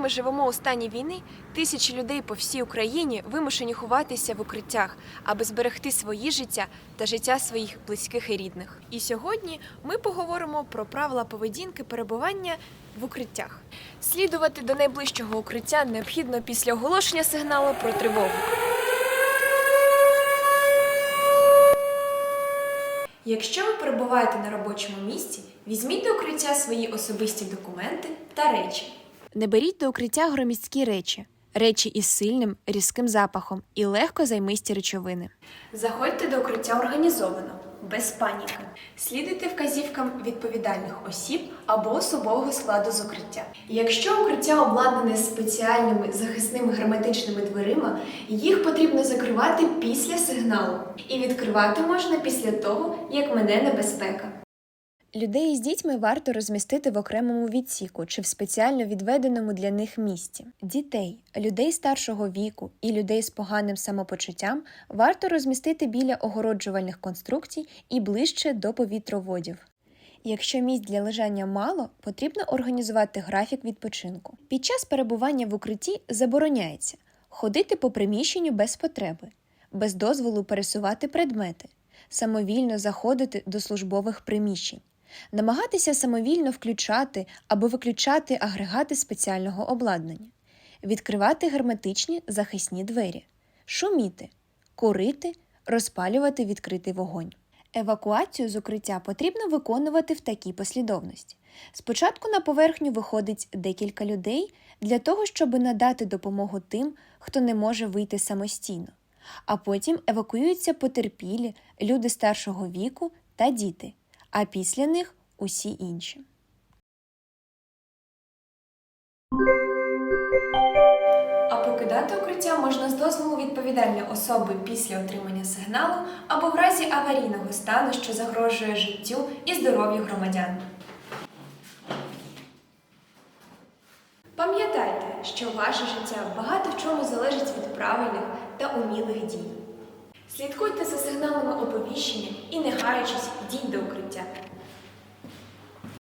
ми живемо у стані війни, тисячі людей по всій Україні вимушені ховатися в укриттях, аби зберегти свої життя та життя своїх близьких і рідних. І сьогодні ми поговоримо про правила поведінки перебування в укриттях. Слідувати до найближчого укриття необхідно після оголошення сигналу про тривогу. Якщо ви перебуваєте на робочому місці, візьміть до укриття свої особисті документи та речі. Не беріть до укриття громіські речі, речі із сильним різким запахом і легко займисті речовини. Заходьте до укриття організовано, без паніки. Слідуйте вказівкам відповідальних осіб або особового складу з укриття. Якщо укриття обладнане спеціальними захисними герметичними дверима, їх потрібно закривати після сигналу. І відкривати можна після того, як мине небезпека. Людей із дітьми варто розмістити в окремому відсіку чи в спеціально відведеному для них місці. Дітей, людей старшого віку і людей з поганим самопочуттям варто розмістити біля огороджувальних конструкцій і ближче до повітроводів. Якщо місць для лежання мало, потрібно організувати графік відпочинку. Під час перебування в укритті забороняється ходити по приміщенню без потреби, без дозволу пересувати предмети, самовільно заходити до службових приміщень, намагатися самовільно включати або виключати агрегати спеціального обладнання, відкривати герметичні захисні двері, шуміти, курити, розпалювати відкритий вогонь. Евакуацію з укриття потрібно виконувати в такій послідовності. Спочатку на поверхню виходить декілька людей для того, щоб надати допомогу тим, хто не може вийти самостійно, а потім евакуюються потерпілі, люди старшого віку та діти, а після них усі інші. А покидати укриття можна з дозволу відповідальної особи після отримання сигналу або в разі аварійного стану, що загрожує життю і здоров'ю громадян. Пам'ятайте, що ваше життя багато в чому залежить від правильних та умілих дій. Слідкуйте за сигналами оповіщення не гаючись, йдіть до укриття.